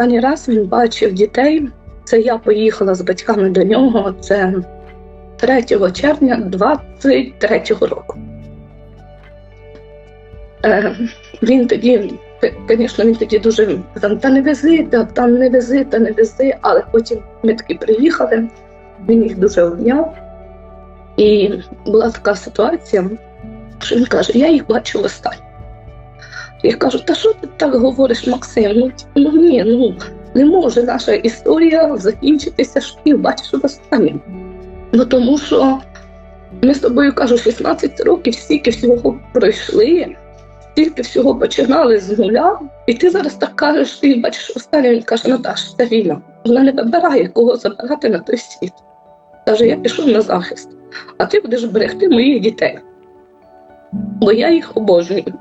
останній раз він бачив дітей. Це я поїхала з батьками до нього. Це 3 червня 23-го року. Е, він тоді, звісно, він тоді дуже казав, та не вези, та там не вези, та не вези. Але потім ми таки приїхали, він їх дуже обняв. І була така ситуація, що він каже: я їх бачу останнє. Я кажу, та що ти так говориш, Максим? Ну, ну ні, ну не може наша історія закінчитися, що ти бачиш останнім. Ну тому що ми з тобою кажу, 16 років стільки всього пройшли, стільки всього починали з нуля, і ти зараз так кажеш, ти бачиш останнім. Він каже, Наташа, це війна. Вона не вибирає, кого забирати на той світ. Каже, я пішов на захист, а ти будеш берегти моїх дітей. Бо я їх обожнюю.